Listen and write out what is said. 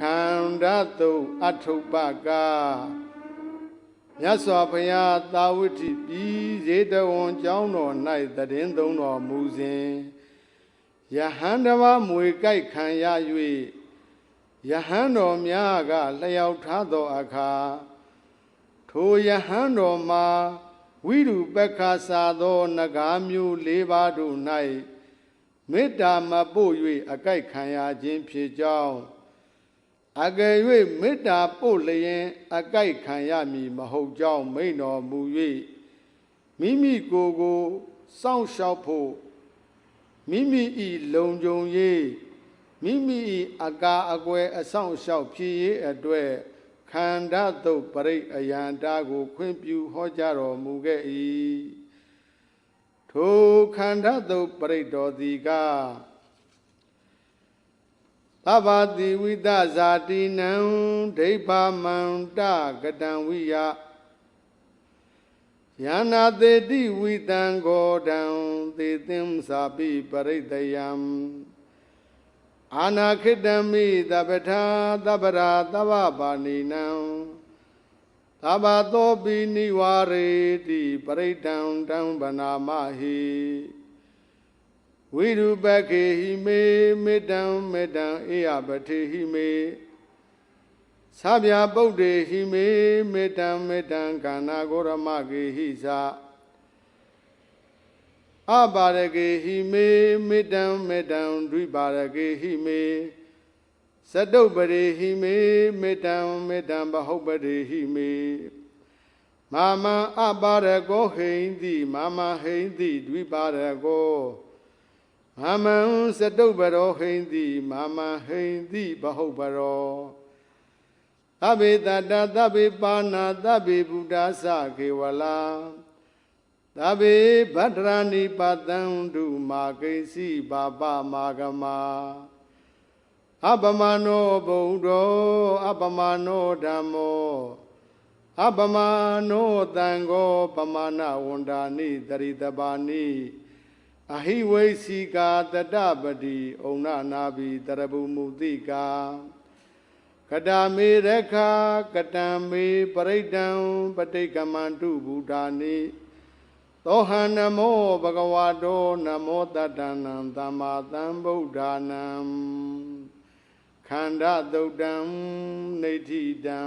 ခန္ဓာတုတ်အထုပ္ပကမြတ်စွာဘုရားသာဝတိပြည်ဇေတဝန်ကျောင်းတော်၌တည်င်းသုံးတော်မူစဉ်ယဟန်တမမွေကြိုက်ခံရ၍ယဟန်တော်များကလျှောက်ထားသောအခါထိုယဟန်တော်မှာဝိရုပက္ခစာသောနဂါမျိုး၄ပါးတို့၌မေတ္တာမပို့၍အကြိုက်ခံရခြင်းဖြစ်ကြောင်း အကယ်၍မေတ္တာပို့လျင်အကြိုက်ခံရမည်မဟုတ်ကြောင်းမိန်တော်မူ၍မိမိကိုယ်ကိုစောင့်ရှောက်ဖို့မိမိဤလုံခြုံရေးမိမိဤအကာအကွယ်အဆောင်ရှောက်ဖြစ်ရေးအတွက်ခန္ဓာတုတ်ပရိအယံတာကို ခွင့်ပြုဟောကြားတော်မူခဲ့၏ထိုခန္ဓာတုတ်ပရိတော်သည်က သဗ္ဗတိဝိသဇာတိနံဒိဗ္ဗမန္တကတံဝိယယန္နာတေတိဝိတံဂောတံသေသင်္စာပိပရိတယံအာနာခိတမိတပထာတပရာတဗ္ဗပါဏိနံသဗ္ဗသောပိနိဝရေတိပရိတံတံဗနာမဟိ ဝိရုပခေဟိမေမေတ္တံမေတ္တံအေယပတိဟိမေသဗျာပုဒ္ဒေဟိမေမေတ္တံမေတ္တံကာနာဂောရမကေဟိသာအပါရကေဟိမေမေတ္တံမေတ္တံဒွိပါရကေဟိမေသတုပ္ပရေဟိမေမေတ္တံမေတ္တံဘဟုတ်ပရေဟိမေမာမံအပါရကောဟိန္တိမာမဟိန္တိဒွိပါရကော မာမံသတုပ္ပရောဟိန္တိမာမဟိန္တိဘဟုတ်ပရောသဗ္ဗေတတသဗ္ဗေပါဏာသဗ္ဗေဘုဒ္ဓသခေဝလာသဗ္ဗေဗတ္တရဏိပတံဒုမာကိဉ္စီပါပမာဂမအပမနောဗုဒ္ဓောအပမနောဓမ္မောအပမနောတံဃောပမာဏဝန္ဒာနိတရိတပါနိ အဟိဝိစီကာတတပတိဩနနာဘိတရဗုမုတိကာကတာမေရခာကတံမေပရိဒံပဋိကမန္တုဘုဒ္ဓာနိသောဟံနမောဘဂဝါတောနမောတတ္တနံသမ္မာသမ္ဗုဒ္ဓာနံခန္ဓာသုတ်တံနေဋ္ဌိတံ